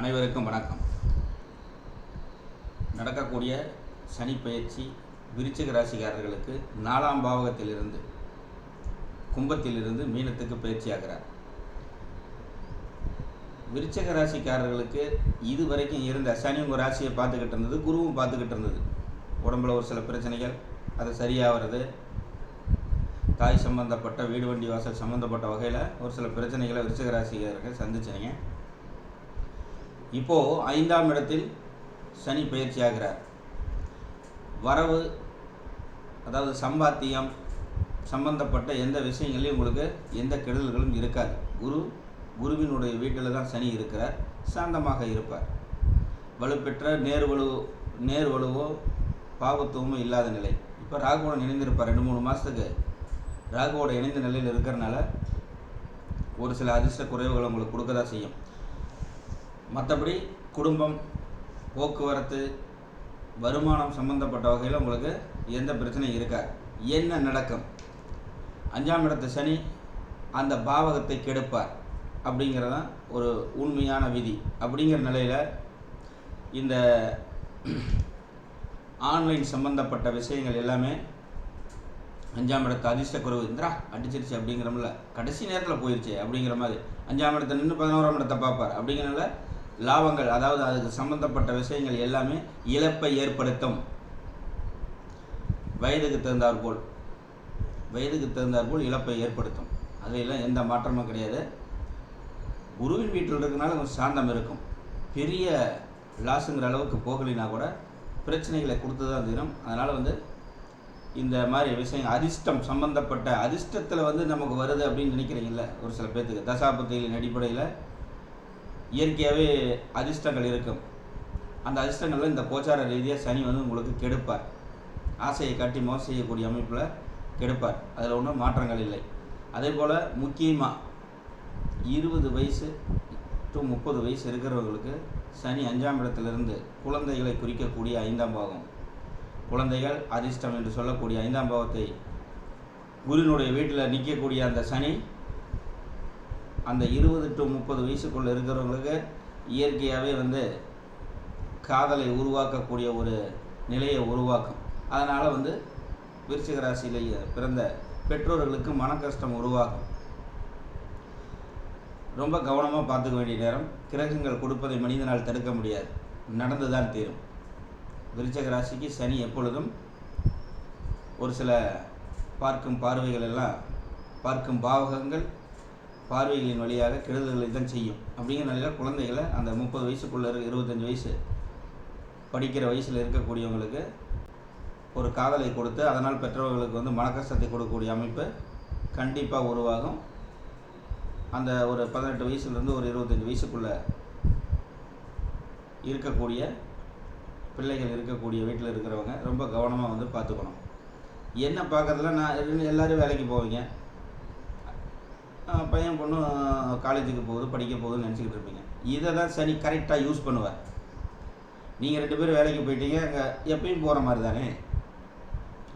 அனைவருக்கும் வணக்கம். நடக்கக்கூடிய சனி பயிற்சி விருச்சிக ராசிக்காரர்களுக்கு நாலாம் பாவகத்திலிருந்து கும்பத்திலிருந்து மீனத்துக்கு பயிற்சியாகிறார். விருச்சிக ராசிக்காரர்களுக்கு இது வரைக்கும் இருந்த சனி உங்கள் ராசியை பார்த்துக்கிட்டு இருந்தது குருவும் பார்த்துக்கிட்டு இருந்தது. உடம்புல ஒரு சில பிரச்சனைகள் அது சரியாகிறது. தாய் சம்பந்தப்பட்ட வீடு வண்டி வாசல் சம்மந்தப்பட்ட வகையில் ஒரு சில பிரச்சனைகளை விருச்சிக ராசிக்காரர்கள் சந்திச்சிங்க. இப்போது ஐந்தாம் இடத்தில் சனி பயிற்சியாகிறார். வரவு அதாவது சம்பாத்தியம் சம்பந்தப்பட்ட எந்த விஷயங்களையும் உங்களுக்கு எந்த கெடுதல்களும் இருக்காது. குரு குருவினுடைய வீட்டில் தான் சனி இருக்கிறார். சாந்தமாக இருப்பார். வலுப்பெற்ற நேர் வலு நேர் வலுவோ பாவத்துவமோ இல்லாத நிலை. இப்போ ராகுவோட இணைந்திருப்பார் ரெண்டு மூணு மாதத்துக்கு ராகுவோட இணைந்த நிலையில் இருக்கிறனால ஒரு சில அதிர்ஷ்ட குறைவுகளை உங்களுக்கு கொடுக்க தான் செய்யும். மற்றபடி குடும்பம் போக்குவரத்து வருமானம் சம்பந்தப்பட்ட வகையில் உங்களுக்கு எந்த பிரச்சனையும் இருக்காது. என்ன நடக்கும்? அஞ்சாம் இடத்து சனி அந்த பாவகத்தை கெடுப்பார் அப்படிங்கிறதான் ஒரு உண்மையான விதி. அப்படிங்கிற நிலையில் இந்த ஆன்லைன் சம்பந்தப்பட்ட விஷயங்கள் எல்லாமே அஞ்சாம் இடத்து அதிர்ஷ்ட குறைவு. இந்திரா அடிச்சிருச்சு அப்படிங்கிறமில்ல கடைசி நேரத்தில் போயிடுச்சு அப்படிங்கிற மாதிரி. அஞ்சாம் இடத்தை நின்று பதினோராம் இடத்தை பார்ப்பார் அப்படிங்கிறனால லாபங்கள் அதாவது அதுக்கு சம்பந்தப்பட்ட விஷயங்கள் எல்லாமே இழப்பை ஏற்படுத்தும். வயதுக்கு தகுந்தாற்போல் வயதுக்கு தகுந்தாற்போல் இழப்பை ஏற்படுத்தும். அதிலெல்லாம் எந்த மாற்றமும் கிடையாது. குருவின் வீட்டில் இருக்கிறனால கொஞ்சம் சாந்தம் இருக்கும். பெரிய லாஸுங்கிற அளவுக்கு போகலினா கூட பிரச்சனைகளை கொடுத்து தான் தீரும். அதனால் வந்து இந்த மாதிரி விஷயம் அதிர்ஷ்டம் சம்பந்தப்பட்ட அதிர்ஷ்டத்தில் வந்து நமக்கு வருது அப்படின்னு நினைக்கிறீங்கள ஒரு சில பேர்த்துக்கு தசாபத்திகளின் அடிப்படையில் இயற்கையாகவே அதிர்ஷ்டங்கள் இருக்கும். அந்த அதிர்ஷ்டங்களில் இந்த கோச்சார ரீதியாக சனி வந்து உங்களுக்கு கெடுப்பார். ஆசையை காட்டி மோசம் செய்யக்கூடிய அமைப்பில் கெடுப்பார். அதில் ஒன்றும் மாற்றங்கள் இல்லை. அதே போல் முக்கியமாக இருபது வயசு டு முப்பது வயசு இருக்கிறவங்களுக்கு சனி அஞ்சாம் இடத்திலிருந்து குழந்தைகளை குறிக்கக்கூடிய ஐந்தாம் பாகம். குழந்தைகள் அதிர்ஷ்டம் என்று சொல்லக்கூடிய ஐந்தாம் பாவத்தை குருனுடைய வீட்டில் நிற்கக்கூடிய அந்த சனி அந்த இருபது டு முப்பது வயசுக்குள்ளே இருக்கிறவங்களுக்கு இயற்கையாகவே வந்து காதலை உருவாக்கக்கூடிய ஒரு நிலையை உருவாக்கும். அதனால் வந்து விருச்சிக ராசியில் பிறந்த பெற்றோர்களுக்கு மன கஷ்டம் உருவாகும். ரொம்ப கவனமாக பார்த்துக்க வேண்டிய நேரம். கிரகங்கள் கொடுப்பதை மனிதனால் தடுக்க முடியாது. நடந்து தான் தீரும். விருச்சக ராசிக்கு சனி எப்பொழுதும் ஒரு சில பார்க்கும் பார்வைகள் எல்லாம் பார்க்கும் பாவகங்கள் பார்வைகளின் வழியாக கெடுதல்களை தான் செய்யும். அப்படிங்கிற நிலையில் குழந்தைகளை அந்த முப்பது வயசுக்குள்ளே இருக்க இருபத்தஞ்சி வயசு படிக்கிற வயசில் இருக்கக்கூடியவங்களுக்கு ஒரு காதலை கொடுத்து அதனால் பெற்றவர்களுக்கு வந்து மனக்கஷ்டத்தை கொடுக்கக்கூடிய அமைப்பு கண்டிப்பாக உருவாகும். அந்த ஒரு பதினெட்டு வயசுலேருந்து ஒரு இருபத்தஞ்சி வயசுக்குள்ளே இருக்கக்கூடிய பிள்ளைகள் இருக்கக்கூடிய வீட்டில் இருக்கிறவங்க ரொம்ப கவனமாக வந்து பார்த்துக்கணும். என்ன பார்க்கறதுல நான் எல்லோரும் வேலைக்கு போவீங்க. பையன் பொண்ணு காலேஜுக்கு போகுது படிக்க போகுதுன்னு நினச்சிக்கிட்டு இருப்பீங்க. இதை தான் சனி கரெக்டாக யூஸ் பண்ணுவார் நீங்கள் ரெண்டு பேரும் வேலைக்கு போயிட்டீங்க அங்கே எப்பயும் போகிற மாதிரி தானே?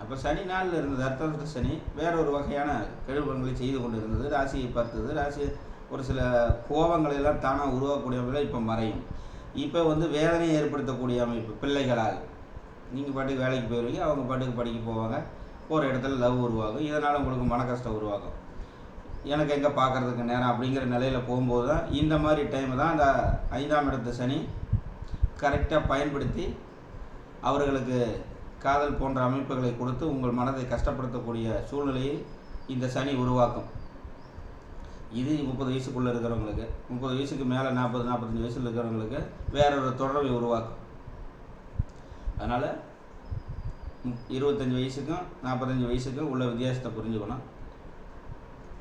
அப்போ சனி நாளில் இருந்தது அர்த்தத்தில் சனி வேற ஒரு வகையான கெடுபங்களை செய்து கொண்டு இருந்தது ராசியை பார்த்தது ராசி ஒரு சில கோபங்களை எல்லாம் தானாக உருவாக்கக்கூடியவர்கள் இப்போ மறையும். இப்போ வந்து வேதனையை ஏற்படுத்தக்கூடிய அமைப்பு பிள்ளைகளால். நீங்கள் பாட்டுக்கு வேலைக்கு போயிடுவீங்க அவங்க பாட்டுக்கு படிக்க போவாங்க போகிற இடத்துல லவ் உருவாகும். இதனால் உங்களுக்கு மன கஷ்டம் உருவாகும். எனக்கு எங்கே பார்க்குறதுக்கு நேரம் அப்படிங்கிற நிலையில் போகும்போது தான் இந்த மாதிரி டைம் தான் அந்த ஐந்தாம் இடத்து சனி கரெக்டாக பயன்படுத்தி அவர்களுக்கு காதல் போன்ற அமைப்புகளை கொடுத்து உங்கள் மனதை கஷ்டப்படுத்தக்கூடிய சூழ்நிலையை இந்த சனி உருவாக்கும். இது முப்பது வயசுக்குள்ளே இருக்கிறவங்களுக்கு முப்பது வயசுக்கு மேலே நாற்பது நாற்பத்தஞ்சு வயசில் இருக்கிறவங்களுக்கு வேற ஒரு தொடர்பை உருவாக்கும். அதனால் இருபத்தஞ்சி வயசுக்கும் நாற்பத்தஞ்சு வயசுக்கும் உள்ள வித்தியாசத்தை புரிஞ்சுக்கணும்.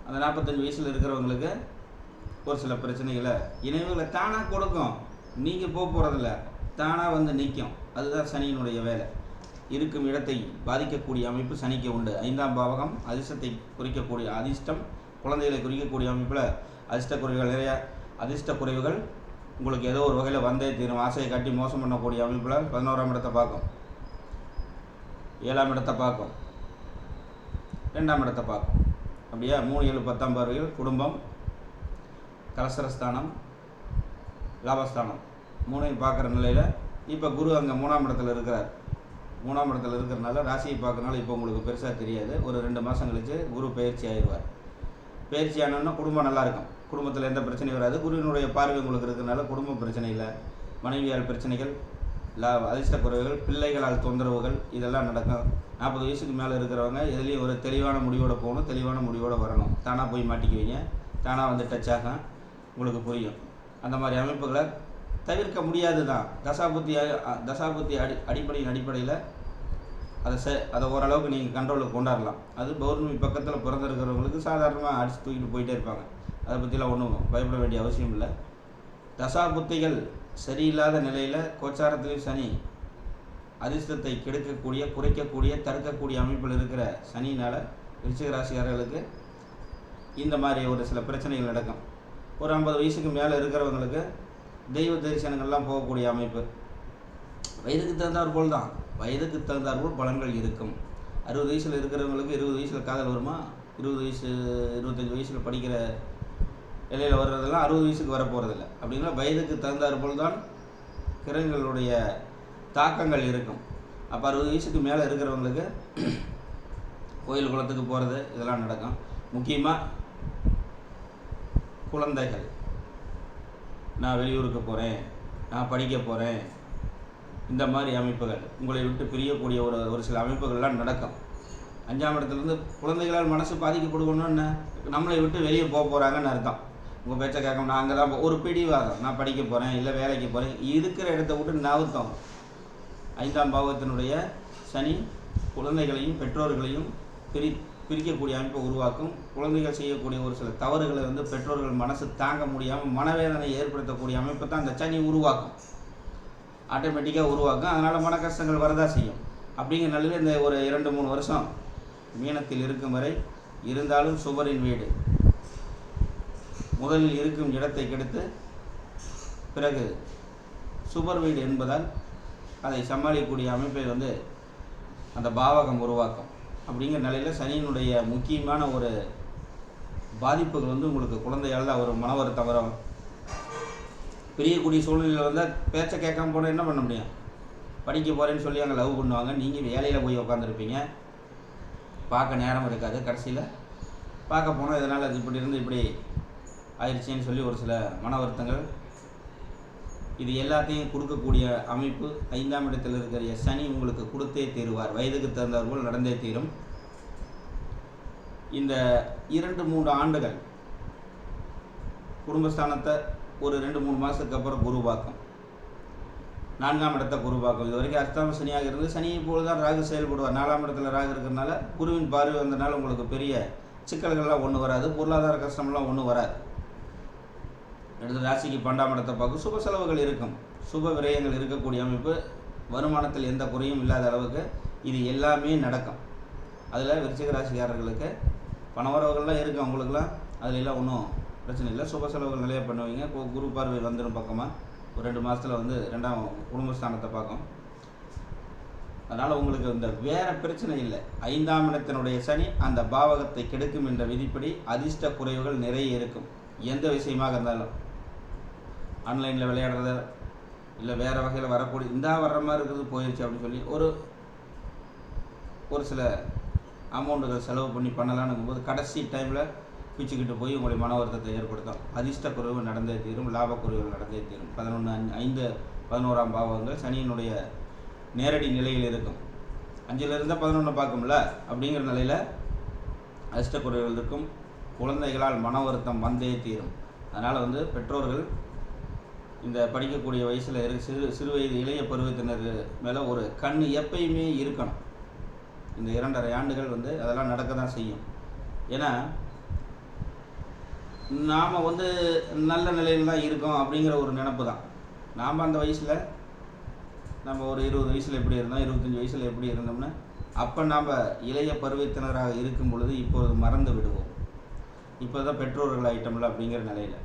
அந்த நாற்பத்தஞ்சு வயசில் இருக்கிறவங்களுக்கு ஒரு சில பிரச்சனைகளை இணைவுகளை தானாக கொடுக்கும். நீங்கள் போக போகிறதில்ல தானாக வந்து நிற்கும் அதுதான் சனியினுடைய வேலை. இருக்கும் இடத்தை பாதிக்கக்கூடிய அமைப்பு சனிக்கு உண்டு. ஐந்தாம் பாவகம் அதிர்ஷ்டத்தை குறிக்கக்கூடிய அதிர்ஷ்டம் குழந்தைகளை குறிக்கக்கூடிய அமைப்பில் அதிர்ஷ்ட குறைவுகள் நிறைய. அதிர்ஷ்ட குறைவுகள் உங்களுக்கு ஏதோ ஒரு வகையில் வந்தே தீரும். ஆசையை காட்டி மோசம் பண்ணக்கூடிய அமைப்பில் பதினோராம் இடத்தை பார்க்கும். ஏழாம் இடத்தை பார்க்கும். ரெண்டாம் இடத்தை பார்க்கும். அப்படியா? மூணு ஏழு பத்தாம் பார்வையில் குடும்பம் கலசரஸ்தானம் லாபஸ்தானம். மூணையும் பார்க்குற நிலையில் இப்போ குரு அங்கே மூணாம் இடத்துல இருக்கிறார். மூணாம் இடத்துல இருக்கிறனால ராசியை பார்க்கறனால இப்போ உங்களுக்கு பெருசாக தெரியாது. ஒரு ரெண்டு மாதம் கழிச்சு குரு பயிற்சி ஆயிடுவார். பயிற்சி ஆனோன்னா குடும்பம் நல்லா இருக்கும். குடும்பத்தில் எந்த பிரச்சனையும் வராது. குருவினுடைய பார்வை உங்களுக்கு இருக்கிறனால குடும்ப பிரச்சனை இல்லை. மனைவியால் பிரச்சனைகள் அதிர்ஷ்ட குறைவுகள் பிள்ளைகளால் தொந்தரவுகள் இதெல்லாம் நடக்கும். நாற்பது வயசுக்கு மேலே இருக்கிறவங்க எதுலேயும் ஒரு தெளிவான முடிவோடு போகணும் தெளிவான முடிவோடு வரணும். தானாக போய் மாட்டிக்குவீங்க. தானாக வந்து டச் ஆகும். உங்களுக்கு புரியும். அந்த மாதிரி அமைப்புகளை தவிர்க்க முடியாது தான் தசாபுத்தி தசாபுத்தி அடி அடிப்படையின் அடிப்படையில் அதை செ அதை ஓரளவுக்கு நீங்கள் கண்ட்ரோலுக்கு கொண்டாடலாம். அது பௌர்ணமி பக்கத்தில் பிறந்திருக்கிறவங்களுக்கு சாதாரணமாக அடித்து தூக்கிட்டு போயிட்டே இருப்பாங்க. அதை பற்றிலாம் ஒன்றும் பயப்பட வேண்டிய அவசியம் இல்லை. தசாபுத்திகள் சரியில்லாத நிலையில் கோச்சாரத்திலையும் சனி அதிர்ஷ்டத்தை கெடுக்கக்கூடிய குறைக்கக்கூடிய தடுக்கக்கூடிய அமைப்பில் இருக்கிற சனினால் விருச்சிக ராசிக்காரர்களுக்கு இந்த மாதிரி ஒரு சில பிரச்சனைகள் நடக்கும். ஒரு ஐம்பது வயசுக்கு மேலே இருக்கிறவங்களுக்கு தெய்வ தரிசனங்கள்லாம் போகக்கூடிய அமைப்பு. வயதுக்கு தகுந்தாற்போல் தான். வயதுக்கு தகுந்தாற்போல் பலன்கள் இருக்கும். அறுபது வயசில் இருக்கிறவங்களுக்கு இருபது வயசில் காதல் வருமா? இருபது வயசு இருபத்தஞ்சி வயசில் படிக்கிற இலையில் வர்றதெல்லாம் அறுபது வயசுக்கு வர போகிறதில்ல அப்படின்னா வயதுக்கு தகுந்தாற் போல் தான் கிரகங்களுடைய தாக்கங்கள் இருக்கும். அப்போ அறுபது வயசுக்கு மேலே இருக்கிறவங்களுக்கு கோயில் குளத்துக்கு போகிறது இதெல்லாம் நடக்கும். முக்கியமாக குழந்தைகள். நான் வெளியூருக்கு போகிறேன் நான் படிக்க போகிறேன் இந்த மாதிரி அமைப்புகள். உங்களை விட்டு பிரியக்கூடிய ஒரு ஒரு சில அமைப்புகள்லாம் நடக்கும். அஞ்சாம் இடத்துலேருந்து குழந்தைகளால் மனசு பாதிக்கப்படுவோன்னு நம்மளை விட்டு வெளியே போக போகிறாங்கன்னு அர்த்தம். உங்கள் பேச்சை கேட்க அங்கே தான் ஒரு பிடிவாதம் நான் படிக்க போகிறேன் இல்லை வேலைக்கு போகிறேன் இருக்கிற இடத்த விட்டு நவுத்தம். ஐந்தாம் பாவத்தினுடைய சனி குழந்தைகளையும் பெற்றோர்களையும் பிரி பிரிக்கக்கூடிய அமைப்பை உருவாக்கும். குழந்தைகள் செய்யக்கூடிய ஒரு சில தவறுகளை வந்து பெற்றோர்கள் மனசு தாங்க முடியாமல் மனவேதனை ஏற்படுத்தக்கூடிய அமைப்பை தான் அந்த சனி உருவாக்கும். ஆட்டோமேட்டிக்காக உருவாக்கும். அதனால் மன கஷ்டங்கள் வரதா செய்யும். அப்படிங்கிற நிலையில் இந்த ஒரு இரண்டு மூணு வருஷம் மீனத்தில் இருக்கும் வரை இருந்தாலும் சுபரின் வீடு. முதலில் இருக்கும் இடத்தை கெடுத்து பிறகு சுபர் வீடு என்பதால் அதை சமாளிக்கக்கூடிய அமைப்பை வந்து அந்த பாவகம் உருவாக்கும். அப்படிங்கிற நிலையில் சனியினுடைய முக்கியமான ஒரு பாதிப்புகள் வந்து உங்களுக்கு குழந்தையால் தான் ஒரு மன வருத்தம் வரும் பிரியக்கூடிய சூழ்நிலையில் வந்தால் பேச்சை கேட்காம போனால் என்ன பண்ண முடியும்? படிக்க போகிறேன்னு சொல்லி அங்கே லவ் பண்ணுவாங்க. நீங்கள் வேலையில் போய் உட்காந்துருப்பீங்க பார்க்க நேரம் இருக்காது. கடைசியில் பார்க்க போனால் இதனால் அது இப்படி இருந்து இப்படி ஆயிடுச்சேன்னு சொல்லி ஒரு சில மன வருத்தங்கள். இது எல்லாத்தையும் கொடுக்கக்கூடிய அமைப்பு ஐந்தாம் இடத்தில் இருக்கிற சனி உங்களுக்கு கொடுத்தே தீருவார். வயதுக்கு தகுந்தவர்கள் போல் நடந்தே தீரும். இந்த இரண்டு மூன்று ஆண்டுகள் குடும்பஸ்தானத்தை ஒரு ரெண்டு மூணு மாதத்துக்கு அப்புறம் குரு நான்காம் இடத்த குரு இது வரைக்கும் அஷ்டாம சனியாக இருந்து சனியை போல் தான் ராகு செயல்படுவார். நாலாம் இடத்துல ராகு இருக்கிறதுனால குருவின் பார்வை வந்தனால உங்களுக்கு பெரிய சிக்கல்கள்லாம் ஒன்றும் வராது. பொருளாதார கஷ்டம்லாம் ஒன்றும் வராது. அடுத்து ராசிக்கு பன்னெண்டாம் இடத்தை பார்க்கும் சுப செலவுகள் இருக்கும். சுப விரயங்கள் இருக்கக்கூடிய அமைப்பு வருமானத்தில் எந்த குறையும் இல்லாத அளவுக்கு இது எல்லாமே நடக்கும். அதில் விருச்சிக ராசிக்காரர்களுக்கு பணவரவுகள்லாம் இருக்குது அவங்களுக்குலாம் அதில் எல்லாம் ஒன்றும் பிரச்சனை இல்லை. சுப செலவுகள் நிறைய பண்ணுவீங்க. கு- குரு பார்வை வந்துடும் பக்கமாக ஒரு ரெண்டு மாதத்தில் வந்து ரெண்டாம் குடும்பஸ்தானத்தை பார்க்கும். அதனால் உங்களுக்கு இந்த வேறு பிரச்சனை இல்லை. ஐந்தாம் இடத்தினுடைய சனி அந்த பாவகத்தை கெடுக்கும் என்ற விதிப்படி அதிர்ஷ்ட குறைவுகள் நிறைய இருக்கும். எந்த விஷயமாக இருந்தாலும். ஆன்லைனில் விளையாடுறத இல்லை வேறு வகையில் வரக்கூடிய இந்தா வர்ற மாதிரி இருக்கிறது போயிடுச்சு அப்படின்னு சொல்லி ஒரு ஒரு சில அமௌண்ட்டுகள் செலவு பண்ணி பண்ணலாம்னுங்கும் போது கடைசி டைமில் பிச்சுக்கிட்டு போய் உங்களுடைய மன வருத்தத்தை ஏற்படுத்தும். அதிர்ஷ்ட குறைவு நடந்தே தீரும் லாப நடந்தே தீரும். பதினொன்று ஐந்து பதினோராம் பாவங்கள் சனியினுடைய நேரடி நிலையில் இருக்கும். அஞ்சிலிருந்தால் பதினொன்று பார்க்கும்ல அப்படிங்கிற நிலையில் அதிர்ஷ்ட குறைவுகள் இருக்கும். குழந்தைகளால் மன வருத்தம் வந்தே தீரும். அதனால் வந்து பெற்றோர்கள் இந்த படிக்கக்கூடிய வயசில் இரு சிறு சிறு வயது இளைய பருவத்தினர் மேலே ஒரு கண் எப்பயுமே இருக்கணும். இந்த இரண்டரை ஆண்டுகள் வந்து அதெல்லாம் நடக்க தான் செய்யும். ஏன்னா நாம் வந்து நல்ல நிலையில் தான் இருக்கோம் அப்படிங்கிற ஒரு நினப்பு தான். நாம் அந்த வயசில் நம்ம ஒரு இருபது வயசில் எப்படி இருந்தோம் இருபத்தஞ்சி வயசில் எப்படி இருந்தோம்னு அப்போ நாம் இளைய பருவத்தினராக இருக்கும் பொழுது இப்பொழுது மறந்து விடுவோம். இப்போ தான் பெற்றோர்கள் ஐட்டம்ல அப்படிங்கிற நிலையில்.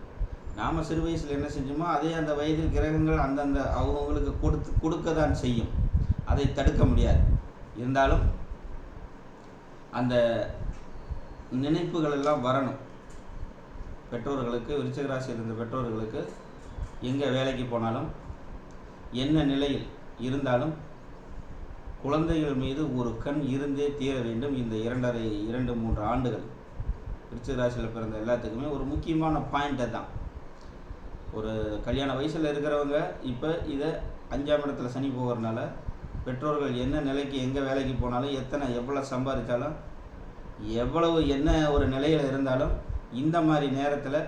நாம் சிறு வயசில் என்ன செஞ்சோமோ அதே அந்த வயதில் கிரகங்கள் அந்தந்த அவங்கவுங்களுக்கு கொடுத்து கொடுக்க தான் செய்யும். அதை தடுக்க முடியாது. இருந்தாலும் அந்த நினைப்புகள் எல்லாம் வரணும். பெற்றோர்களுக்கு விருச்சகராசி இருந்த பெற்றோர்களுக்கு எங்கே வேலைக்கு போனாலும் என்ன நிலையில் இருந்தாலும் குழந்தைகள் மீது ஒரு கண் இருந்தே தீர வேண்டும். இந்த இரண்டரை இரண்டு மூன்று ஆண்டுகள் விருச்சிக ராசியில் பிறந்த எல்லாத்துக்குமே ஒரு முக்கியமான பாயிண்ட்டை தான். ஒரு கல்யாண வயசில் இருக்கிறவங்க இப்போ இதை அஞ்சாம் இடத்துல சனி போகிறனால பெற்றோர்கள் என்ன நிலைக்கு எங்கே வேலைக்கு போனாலும் எத்தனை எவ்வளோ சம்பாதிச்சாலும் எவ்வளவு என்ன ஒரு நிலையில் இருந்தாலும் இந்த மாதிரி நேரத்தில்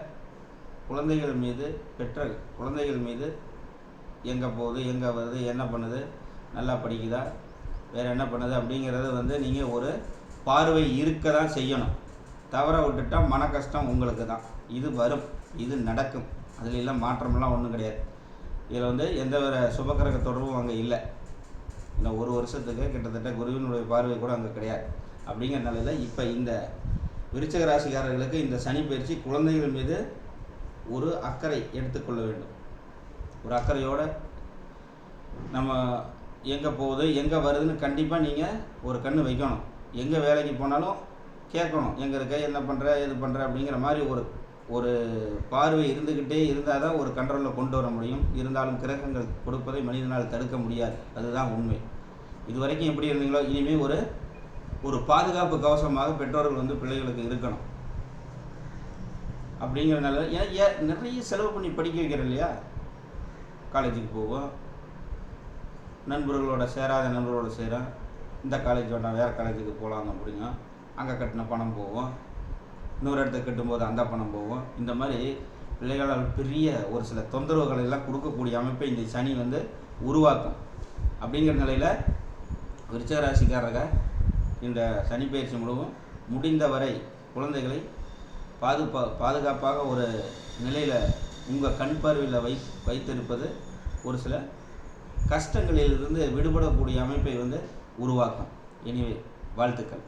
குழந்தைகள் மீது பெற்ற குழந்தைகள் மீது எங்கே போகுது எங்கே வருது என்ன பண்ணுது நல்லா படிக்குதா வேறு என்ன பண்ணுது அப்படிங்கிறத வந்து நீங்கள் ஒரு பார்வை இருக்க தான் செய்யணும். தவற விட்டுட்டால் மன கஷ்டம் உங்களுக்கு தான் இது வரும் இது நடக்கும். அதில் எல்லாம் மாற்றமெல்லாம் ஒன்றும் கிடையாது. இதில் வந்து எந்த ஒரு சுபக்கிரக தொடர்பும் அங்கே இல்லை. இன்னும் ஒரு வருஷத்துக்கு கிட்டத்தட்ட குருவினுடைய பார்வை கூட அங்கே கிடையாது. அப்படிங்கிற நிலையில் இப்போ இந்த விருச்சக ராசிக்காரர்களுக்கு இந்த சனி பயிற்சி குழந்தைகள் மீது ஒரு அக்கறை எடுத்துக்கொள்ள வேண்டும். ஒரு அக்கறையோட நம்ம எங்கே போகுது எங்கே வருதுன்னு கண்டிப்பாக நீங்கள் ஒரு கண்ணு வைக்கணும். எங்கே வேலைக்கு போனாலும் கேட்கணும். எங்கே இருக்க என்ன பண்ணுற இது பண்ணுற அப்படிங்கிற மாதிரி ஒரு ஒரு பார்வை இருந்துக்கிட்டே இருந்தால் தான் ஒரு கண்ட்ரோலில் கொண்டு வர முடியும். இருந்தாலும் கிரகங்கள் கொடுப்பதை மனிதனால் தடுக்க முடியாது. அதுதான் உண்மை. இது வரைக்கும் எப்படி இருந்தீங்களோ இனிமேல் ஒரு ஒரு பாதுகாப்பு கவசமாக பெற்றோர்கள் வந்து பிள்ளைகளுக்கு இருக்கணும். அப்படிங்கிறனால ஏன் ஏன் நிறைய செலவு பண்ணி படிக்க வைக்கிறோம் இல்லையா? காலேஜுக்கு போவோம். நண்பர்களோட சேராத நண்பர்களோட சேரும் இந்த காலேஜ் வேண்டாம் வேறு காலேஜுக்கு போகலாம் அப்படிங்க அங்கே கட்டின பணம் போவோம். இன்னொரு இடத்துக்கு கட்டும்போது அந்த பணம் போகும். இந்த மாதிரி பிள்ளைகளால் பெரிய ஒரு சில தொந்தரவுகளை எல்லாம் கொடுக்கக்கூடிய அமைப்பை இந்த சனி வந்து உருவாக்கும். அப்படிங்கிற நிலையில் விருச்சகராசிக்காரக இந்த சனி பயிற்சி முழுவதும் முடிந்தவரை குழந்தைகளை பாதுகா பாதுகாப்பாக ஒரு நிலையில் உங்கள் கண் பார்வையில் வை வைத்திருப்பது ஒரு சில கஷ்டங்களிலிருந்து விடுபடக்கூடிய அமைப்பை வந்து உருவாக்கும். எனிவே வாழ்த்துக்கள்.